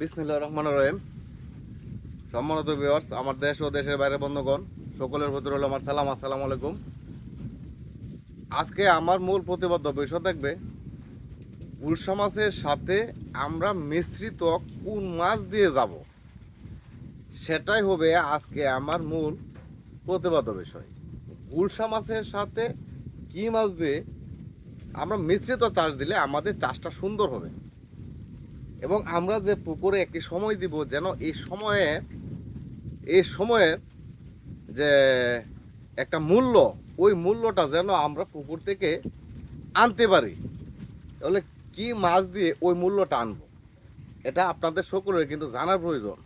বিসমিল্লাহ রহমান রহিম। সম্মানিত ভিউয়ার্স আমার দেশ ও দেশের বাইরে বন্ধুগণ, সকলের প্রতি রইল আমার সালাম, আসসালামু আলাইকুম। আজকে আমার মূল প্রতিবদ্ধ বিষয় থাকবে গুলশা মাছের সাথে আমরা মিশ্রিত কোন মাছ দিয়ে যাব? সেটাই হবে আজকে আমার মূল প্রতিবদ্ধ বিষয়। গুলশা মাছের সাথে কি মাছ দিয়ে আমরা মিশ্রিত চাষ দিলে আমাদের চাষটা সুন্দর হবে? এবং আমরা যে পুকুরে একটি সময় দিব যেন এই সময়ে, এই সময়ের যে একটা মূল্য, ওই মূল্যটা যেন আমরা পুকুর থেকে আনতে পারি। তাহলে কি মাছ দিয়ে ওই মূল্যটা আনব? এটা আপনাদের সকলের কিন্তু জানার প্রয়োজন।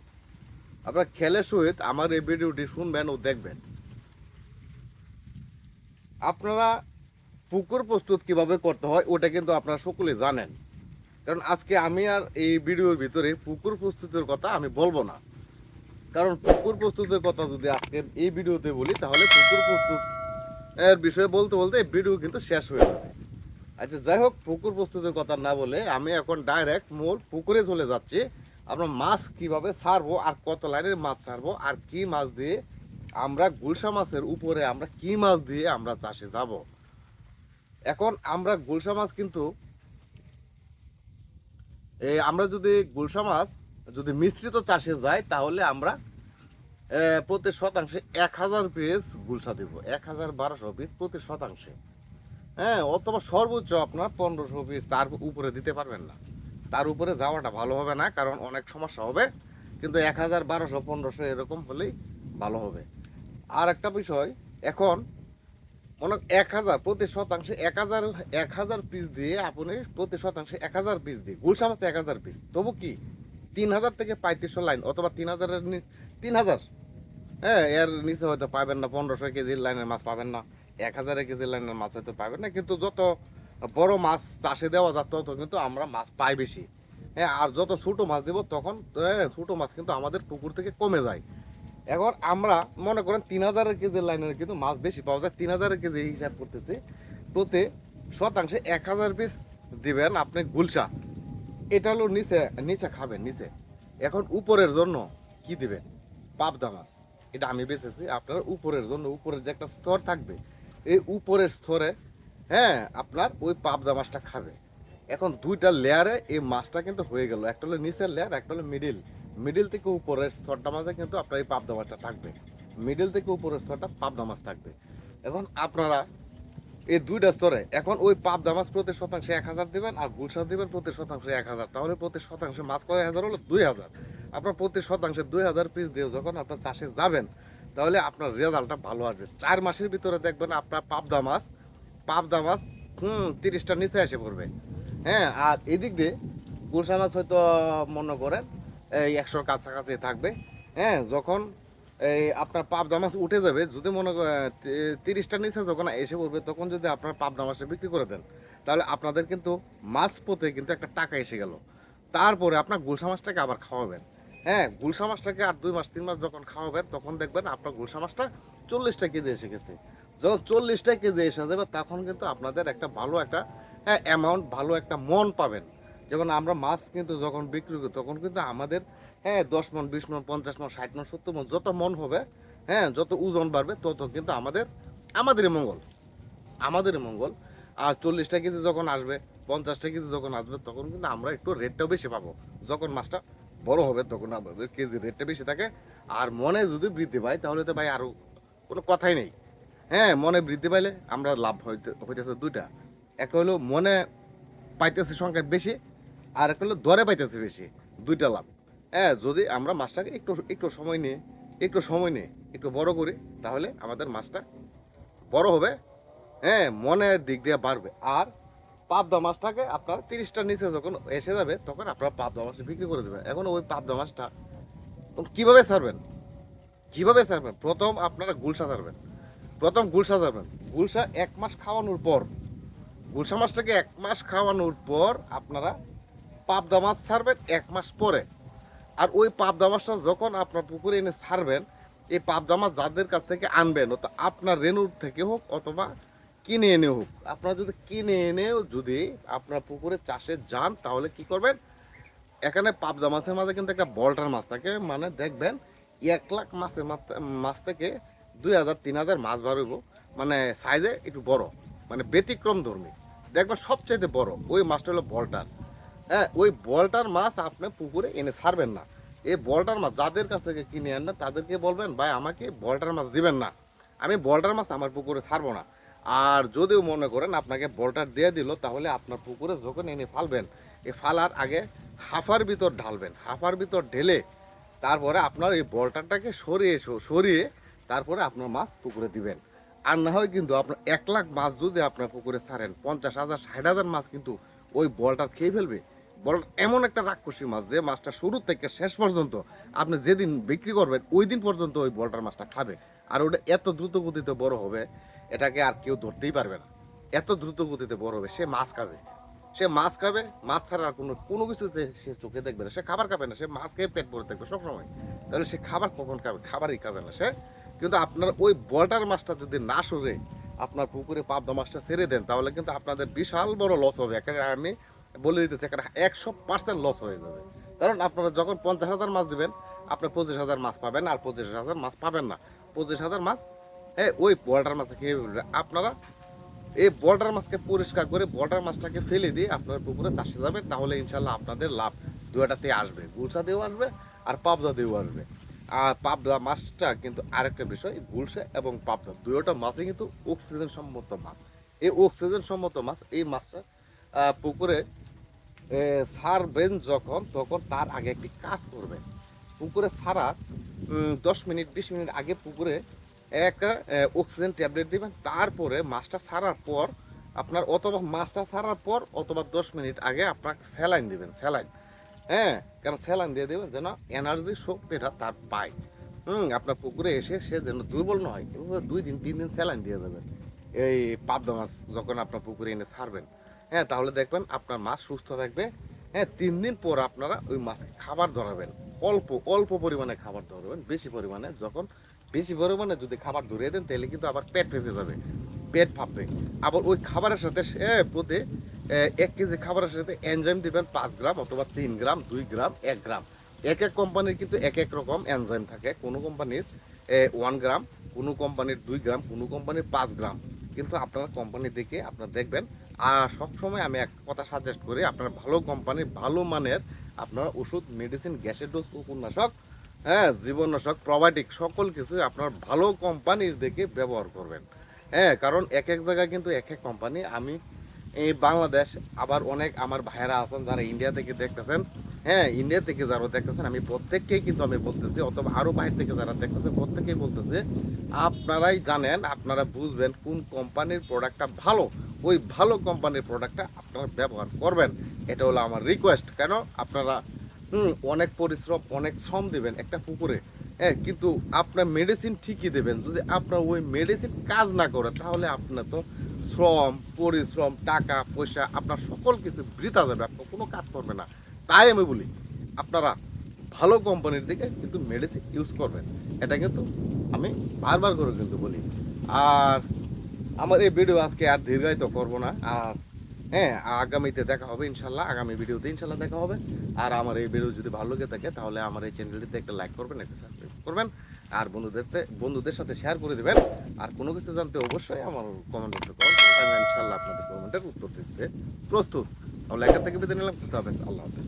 আপনারা খেলে সহিত আমার এই ভিডিওটি শুনবেন ও দেখবেন। আপনারা পুকুর প্রস্তুত কীভাবে করতে হয়, ওটা কিন্তু আপনারা সকলে জানেন। কারণ আজকে আমি আর এই ভিডিওর ভিতরে পুকুর প্রস্তুতের কথা আমি বলব না। কারণ পুকুর প্রস্তুতের কথা যদি আজকে এই ভিডিওতে বলি, তাহলে পুকুর প্রস্তুত এর বিষয়ে বলতে বলতে এই ভিডিও কিন্তু শেষ হয়ে যাবে। আচ্ছা যাই হোক, পুকুর প্রস্তুতের কথা না বলে আমি এখন ডাইরেক্ট মোর পুকুরে চলে যাচ্ছি। আমরা মাছ কীভাবে ছাড়বো আর কত লাইনের মাছ ছাড়বো আর কি মাছ দিয়ে আমরা গুলশা মাছের উপরে আমরা কি মাছ দিয়ে আমরা চাষে যাব। এখন আমরা গুলশা মাছ কিন্তু আমরা যদি গুলশা মাছ যদি মিশ্রিত চাষে যাই, তাহলে আমরা প্রতি শতাংশে এক হাজার পিস গুলশা দিব। এক হাজার বারোশো পিস প্রতি শতাংশে। হ্যাঁ অথবা সর্বোচ্চ আপনার পনেরোশো পিস তার উপরে দিতে পারবেন না। তার উপরে যাওয়াটা ভালো হবে না, কারণ অনেক সমস্যা হবে। কিন্তু এক হাজার বারোশো, পনেরোশো এরকম হলেই ভালো হবে। আর একটা বিষয়, এখন মনে এক হাজার প্রতি শতাংশে এক হাজার এক হাজার পিস দিয়ে আপনি প্রতি শতাংশে এক হাজার পিস দিয়ে গুলশা মাছ এক হাজার পিস তবু কি? তিন হাজার থেকে পঁয়ত্রিশশো লাইন অথবা তিন হাজারের তিন হাজার। হ্যাঁ এর নিচে হয়তো পাবেন না পনেরোশো কেজির লাইনের মাছ পাবেন না এক হাজারের কেজির লাইনের মাছ হয়তো পাবেন না কিন্তু যত বড় মাছ চাষে দেওয়া যায় তত কিন্তু আমরা মাছ পাই বেশি। হ্যাঁ আর যত ছোটো মাছ দেবো তখন হ্যাঁ, ছোটো মাছ কিন্তু আমাদের পুকুর থেকে কমে যায়। এখন আমরা মনে করেন তিন হাজারের কেজির লাইনের কিন্তু মাছ বেশি পাওয়া যায়, তিন হাজারের কেজি হিসাব করতেছি। প্রতি শতাংশে এক হাজার পিস দিবেন আপনি গুলশা। এটা হলো নিচে নিচে খাবেন, নিচে। এখন উপরের জন্য কি দিবেন? পাবদা মাছ। এটা আমি বেছেছি আপনার উপরের জন্য, উপরের যে একটা স্তর থাকবে, এই উপরের স্তরে হ্যাঁ আপনার ওই পাবদা মাছটা খাবে। এখন দুইটা লেয়ারে এই মাছটা কিন্তু হয়ে গেল। একটা হলো নিচের লেয়ার একটা হলো মিডিল মিডিল থেকে উপরের স্তরটা মাঝে কিন্তু আপনার এই পাবদা মাছটা থাকবে। মিডিল থেকে উপরের স্তরটা পাবদা মাছ থাকবে। এখন আপনারা এই দুইটা স্তরে, এখন ওই পাবদা মাছ প্রতি শতাংশে এক হাজার দেবেন আর গুলশা দেবেন প্রতি শতাংশে এক হাজার। তাহলে প্রতি শতাংশে মাছ কয় হাজার হলো? দুই হাজার। আপনার প্রতি শতাংশে দুই হাজার পিস দিয়ে যখন আপনার চাষে যাবেন, তাহলে আপনার রেজাল্টটা ভালো আসবে। চার মাসের ভিতরে দেখবেন আপনার পাবদা মাছ পাবদা মাছ, হুম, তিরিশটা নিচে এসে পড়বে। হ্যাঁ আর এদিক দিয়ে গুলশা মাছ হয়তো মনে করেন এই একশোর কাছাকাছি থাকবে। হ্যাঁ যখন এই আপনার পাবদা মাছ উঠে যাবে, যদি মনে করেন তিরিশটার নিচে যখন এসে পড়বে, তখন যদি আপনার পাবদা মাছটা বিক্রি করে দেন, তাহলে আপনাদের কিন্তু মাছ পথে কিন্তু একটা টাকা এসে গেল। তারপরে আপনার গুলশা মাছটাকে আবার খাওয়াবেন। হ্যাঁ গুলশা মাছটাকে আর দুই মাস, তিন মাস যখন খাওয়াবেন, তখন দেখবেন আপনার গুলশা মাছটা চল্লিশটা কেজি এসে গেছে। যখন চল্লিশটা কেজি এসে যাবে, তখন কিন্তু আপনাদের একটা ভালো একটা হ্যাঁ অ্যামাউন্ট ভালো একটা মন পাবেন। যখন আমরা মাছ কিন্তু যখন বিক্রি করি, তখন কিন্তু আমাদের হ্যাঁ দশ মন, বিশ মন, পঞ্চাশ মন, ষাট মন, সত্তর মন, যত মন হবে হ্যাঁ যত ওজন বাড়বে, তত কিন্তু আমাদের, আমাদেরই মঙ্গল আমাদেরই মঙ্গল। আর চল্লিশটা কেজি যখন আসবে, পঞ্চাশটা কেজি যখন আসবে, তখন কিন্তু আমরা একটু রেটটাও বেশি পাবো। যখন মাছটা বড় হবে, তখন আমাদের কেজি রেটটা বেশি থাকে। আর মনে যদি বৃদ্ধি পায়, তাহলে তো ভাই আরও কোনো কথাই নেই। হ্যাঁ মনে বৃদ্ধি পাইলে আমরা লাভ হইতে, হইতেছে দুইটা। একটা হলো মনে পাইতেছে সংখ্যা বেশি আর একটা হলো দরে পাইতেছে বেশি, দুইটা লাভ। হ্যাঁ যদি আমরা মাছটাকে একটু একটু সময় নিয়ে, একটু সময় নিয়ে, একটু বড় করি, তাহলে আমাদের মাছটা বড় হবে হ্যাঁ মনের দিক দিয়ে বাড়বে। আর পাবদা মাছটাকে আপনার তিরিশটার নিচে যখন এসে যাবে, তখন আপনারা পাবদা মাছটা বিক্রি করে দেবেন। এখন ওই পাবদা মাছটা কীভাবে ছাড়বেন? কীভাবে ছাড়বেন? প্রথম আপনারা গুলশা ছাড়বেন। প্রথম গুলশা যাবেন গুলশা এক মাস খাওয়ানোর পর, গুলশা মাছটাকে এক মাস খাওয়ানোর পর আপনারা পাবদা মাছ ছাড়বেন এক মাস পরে। আর ওই পাবদা মাছটা যখন আপনার পুকুরে এনে ছাড়বেন, এই পাবদা মাছ যাদের কাছ থেকে আনবেন তো আপনার রেনুর থেকে হোক অথবা কিনে এনে হোক, আপনারা যদি কিনে এনেও যদি আপনার পুকুরে চাষে যান, তাহলে কি করবেন? এখানে পাবদা মাছের মাঝে কিন্তু একটা বলটার মাছ থাকে মানে দেখবেন এক লাখ মাছের মাছ থেকে দুই হাজার, তিন হাজার মাছ বার মানে সাইজে একটু বড় মানে ব্যতিক্রম ধর্মী দেখবেন সবচাইতে বড়, ওই মাছটা হলো বলটার। হ্যাঁ ওই বলটার মাছ আপনি পুকুরে এনে ছাড়বেন না। এই বলটার মাছ যাদের কাছ থেকে কিনে আন না, তাদেরকে বলবেন, ভাই, আমাকে বলটার মাছ দিবেন না। আমি বলটার মাছ আমার পুকুরে ছাড়বো না। আর যদিও মনে করেন আপনাকে বলটার দিয়ে দিল, তাহলে আপনার পুকুরে যখন এনে ফালবেন এই ফালার আগে হাফার ভিতর ঢালবেন। হাফার ভিতর ঢেলে তারপরে আপনার এই বলটারটাকে সরিয়ে সরিয়ে তারপরে আপনার মাছ পুকুরে দিবেন। আর না হয় কিন্তু আপনার এক লাখ মাছ যদি আপনার পুকুরে ছাড়েন, পঞ্চাশ হাজার, ষাট হাজার মাছ কিন্তু ওই বলটার খেয়ে ফেলবে? বল এমন একটা রাক্ষসী মাছ যে মাছটা শুরু থেকে শেষ পর্যন্ত আপনি যেদিন বিক্রি করবেন, ওই দিন পর্যন্ত ওই বলটার মাছটা খাবে। আর ওটা এত দ্রুত গতিতে বড় হবে, এটাকে আর কেউ ধরতেই পারবে না। এত দ্রুত গতিতে বড় হবে, সে মাছ খাবে। সে মাছ খাবে, মাছ ছাড়া আর কোনো কোনো কিছুতে সে চোখে দেখবে না। সে খাবার খাবে না, সে মাছ খেয়ে পেট ভরে থাকবে সবসময়। তাহলে সে খাবার কখন খাবে? খাবারই খাবে না সে। কিন্তু আপনার ওই বলটার মাছটা যদি না সরে আপনার পুকুরে পাবদা মাছটা ছেড়ে দেন, তাহলে কিন্তু আপনাদের বিশাল বড় লস হবে। এখানে আমি বলে দিতেছি এখানে একশো পার্সেন্ট লস হয়ে যাবে। কারণ আপনারা যখন পঞ্চাশ হাজার মাছ দিবেন, আপনি পঁচিশ হাজার মাছ পাবেন আর পঁচিশ হাজার মাছ পাবেন না। পঁচিশ হাজার মাছ হ্যাঁ ওই বলটার মাছ খেয়ে ফেলবে। আপনারা এই বলটার মাছকে পরিষ্কার করে বলটার মাছটাকে ফেলে দিয়ে আপনার পুকুরে চাষে যাবে তাহলে ইনশাল্লাহ আপনাদের লাভ দুটাতে আসবে। গুলশা দিয়েও আসবে আর পাবদা দিয়েও আসবে। আর পাবদা মাছটা কিন্তু আরেকটা বিষয়, গুলশা এবং পাবদা দুয়োটা মাছই কিন্তু অক্সিজেন সম্মত মাছ। এই অক্সিজেন সম্মত মাছ, এই মাছটা পুকুরে ছাড়বেন যখন, তখন তার আগে একটি কাজ করবেন। পুকুরে ছাড়া দশ মিনিট, বিশ মিনিট আগে পুকুরে এক অক্সিজেন ট্যাবলেট দিবেন। তারপরে মাছটা ছাড়ার পর, আপনার অথবা মাছটা ছাড়ার পর অথবা দশ মিনিট আগে আপনার স্যালাইন দিবেন, স্যালাইন। হ্যাঁ কেন স্যালাইন দিয়ে দেবেন যেন এনার্জি শক্তিটা তার পায়। হুম, আপনার পুকুরে এসে সে যেন দুর্বল না হয় এভাবে দুই দিন, তিন দিন স্যালাইন দিয়ে দেবেন এই পাবদা মাছ যখন আপনার পুকুরে এনে ছাড়বেন হ্যাঁ তাহলে দেখবেন আপনার মাছ সুস্থ থাকবে। হ্যাঁ তিন দিন পর আপনারা ওই মাছকে খাবার ধরাবেন। অল্প অল্প পরিমাণে খাবার ধরাবেন, বেশি পরিমাণে। যখন বেশি পরিমাণে যদি খাবার ধরিয়ে দেন, তাহলে কিন্তু আবার পেট ফেপে যাবে, পেট ফাঁপবে। আবার ওই খাবারের সাথে সে প্রতি এক কেজি খাবারের সাথে এনজাইম দিবেন পাঁচ গ্রাম অথবা তিন গ্রাম, দুই গ্রাম, এক গ্রাম। এক এক কোম্পানির কিন্তু এক এক রকম এনজাইম থাকে। কোনো কোম্পানির ওয়ান গ্রাম, কোনো কোম্পানির দুই গ্রাম, কোনো কোম্পানির পাঁচ গ্রাম। কিন্তু আপনার কোম্পানি দেখে আপনার দেখবেন আর সবসময় আমি এক কথা সাজেস্ট করি, আপনার ভালো কোম্পানির ভালো মানের আপনার ওষুধ মেডিসিন গ্যাসের ডোজ উপন্যাসক হ্যাঁ জীবনাশক প্রোবায়োটিক সকল কিছুই আপনার ভালো কোম্পানির দেখে ব্যবহার করবেন। হ্যাঁ কারণ এক এক জায়গায় কিন্তু এক এক কোম্পানি আমি এই বাংলাদেশ আবার অনেক আমার ভাইয়েরা আছেন যারা ইন্ডিয়া থেকে দেখতেছেন। হ্যাঁ ইন্ডিয়া থেকে যারা দেখতেছেন, আমি প্রত্যেককেই কিন্তু আমি বলতেছি, অথবা আরও বাইরে থেকে যারা দেখতেছে প্রত্যেকেই বলতেছে, আপনারাই জানেন, আপনারা বুঝবেন কোন কোম্পানির প্রোডাক্টটা ভালো। ওই ভালো কোম্পানির প্রোডাক্টটা আপনারা ব্যবহার করবেন। এটা হলো আমার রিকোয়েস্ট কেন? আপনারা, হুম, অনেক পরিশ্রম, অনেক শ্রম দেবেন একটা পুকুরে। হ্যাঁ কিন্তু আপনার মেডিসিন ঠিকই দেবেন। যদি আপনার ওই মেডিসিন কাজ না করে, তাহলে আপনার তো শ্রম, পরিশ্রম, টাকা, পয়সা, আপনার সকল কিছু বৃথা যাবে, আপনার কোনো কাজ করবে না। তাই আমি বলি, আপনারা ভালো কোম্পানির দিকে কিন্তু মেডিসিন ইউজ করবেন। এটা কিন্তু আমি বারবার করে কিন্তু বলি। আর আমার এই ভিডিও আজকে আর দীর্ঘায়িত করব না। আর হ্যাঁ আগামীতে দেখা হবে ইনশাল্লাহ, আগামী ভিডিওতে ইনশাল্লাহ দেখা হবে। আর আমার এই ভিডিও যদি ভালো লেগে থাকে, তাহলে আমার এই চ্যানেলটিতে একটা লাইক করবেন, একটা সাবস্ক্রাইব করবেন। আর বন্ধুদের বন্ধুদের সাথে শেয়ার করে দেবেন। আর কোনো কিছু জানতে অবশ্যই আমার কমেন্ট করবেন আমি ইনশাল্লাহ আপনাদের কমেন্টের উত্তর দিতে প্রস্তুত। তাহলে এখান থেকে বিদায় নিলাম। খুদা আল্লাহ হাফেজ।